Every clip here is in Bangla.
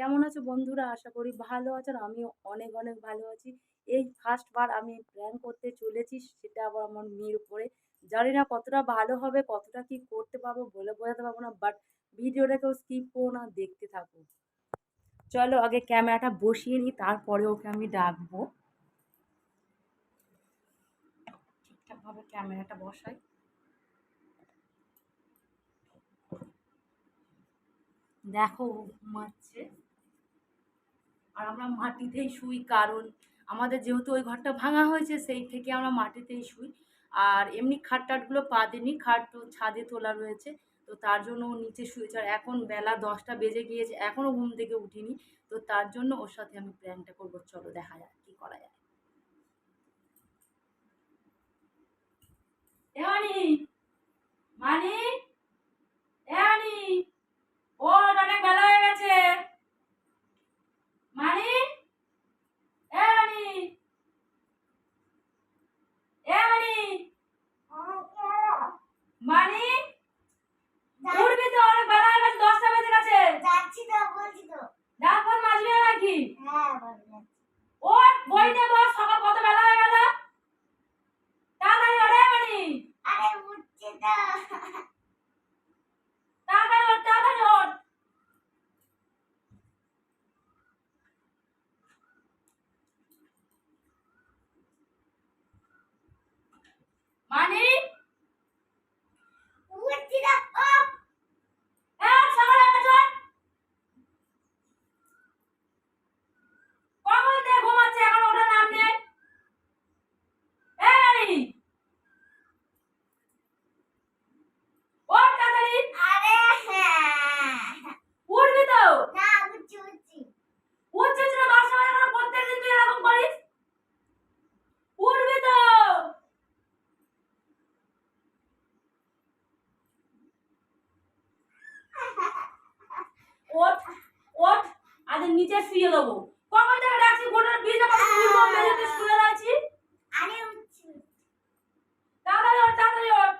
কেমন আছো বন্ধুরা? আশা করি ভালো আছো আর আমিও অনেক অনেক ভালো আছি। এই ফার্স্ট বার আমি প্ল্যান করতে চলেছি, সেটা আবার আমার মেয়ের উপরে। জানি না কতটা ভালো হবে, কতটা কি করতে পারব বলে বোঝাতে পারব না বাট ভিডিওটা কেউ স্কিপ করো না, দেখতে থাকো। চলো আগে ক্যামেরাটা বসিয়ে নিই, তারপরে ওকে আমি ডাকবো। ঠিকঠাকভাবে ক্যামেরাটা বসাই। দেখো ঘুমাচ্ছে। আর আমরা মাটিতেই শুই, কারণ আমাদের যেহেতু ওই ঘরটা ভাঙা হয়েছে, সেই থেকে আমরা মাটিতেই শুই। আর এমনি খাট টাটগুলো পাতেনি খাট তো ছাদে তোলা রয়েছে, তো তার জন্য ও নিচে শুয়েছে। আর এখন বেলা দশটা বেজে গিয়েছে এখনও ঘুম থেকে উঠিনি, তো তার জন্য ওর সাথে আমি প্ল্যানটা করব, চলো দেখা যাক কী করা যায়। মানি মানি এ মানি ও অনেক বেলা হয়ে গেছে মানি এ মানি এ মানি মানি উঠবি তো অনেক বেলা হয়ে গেছে দশটা বেজে গেছে যাচ্ছি তো বলছি তো ডাক ফোন মাজবি না নাকি হ্যাঁ বলছি ও বই নে বস সকাল কত বেলা হয়ে গেল তাড়াতাড়ি ওরে মানি আরে উঠছি তো তাড়াতাড়ি ওঠ তাড়াতাড়ি ওঠ মানি উঠছি তো ও এ সকাল হয়ে গেছে ওঠ। কখন থেকে ঘুমাচ্ছে এখন ওঠার নাম নেই এ মানি ওঠ তাড়াতাড়ি আরে হ্যাঁ উঠবি তো না উঠছি উঠছি উঠছিস না দশটা বাজে করে প্রত্যেকদিন তুই এরকম করিস উঠবি তো ওঠ ওঠ আজ নিচে শুয়ে দেবো। কখন থেকে ডাকছি গোটার করে শুয়ে মেঝেতে শুয়ে আছিস আরে উঠছি তাড়াতাড়ি ওর তাড়াতাড়ি ওঠ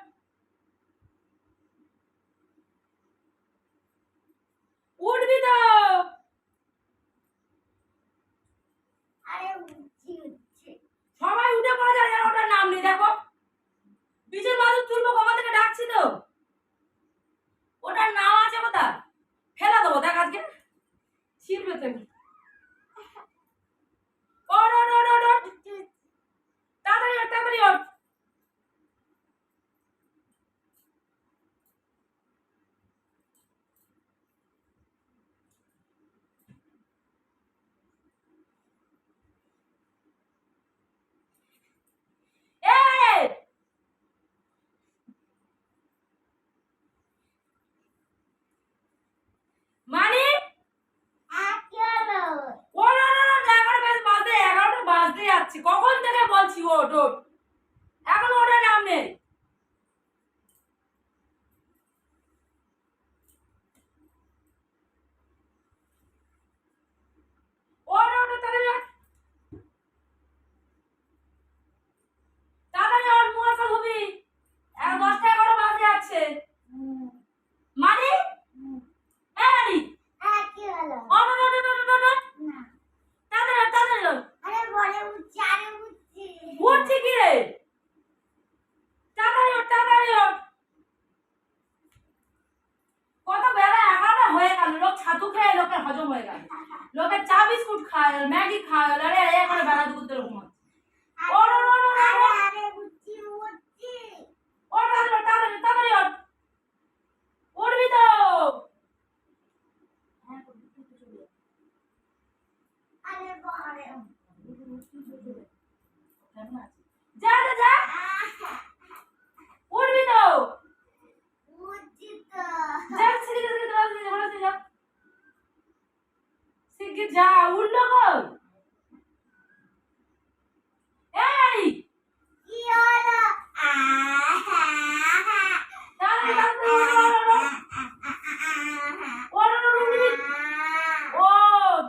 ছোট হজম হয়ে গেল লোকের চা বিস্কুট খায় ম্যাগি খায় আরে এ করে বেলা দুপুর ধরে ঘুমাচ্ছে। ওঠ ওঠ ওঠ ওঠ, আরে ওঠ আরে উঠছি উঠছি ওঠ তাড়াতাড়ি ওঠ, তাড়াতাড়ি তাড়াতাড়ি ওঠ উঠবি তো হ্যাঁ, উঠবি, উঠবি, উঠবি। আরে বলে কেমন আছিস? যা যা যা উঠবি তো উঠছি তো যা শিগগির শিগগির দৌড়াতে যা, দৌড়াতে যা। শিগগির যা উঠল গো এই কি হলো? ওঠ,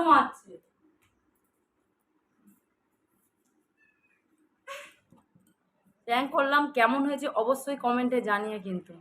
রকম আছে। করলাম কেমন হয়েছে অবশ্যই কমেন্টে জানিয়ে কিন্তু।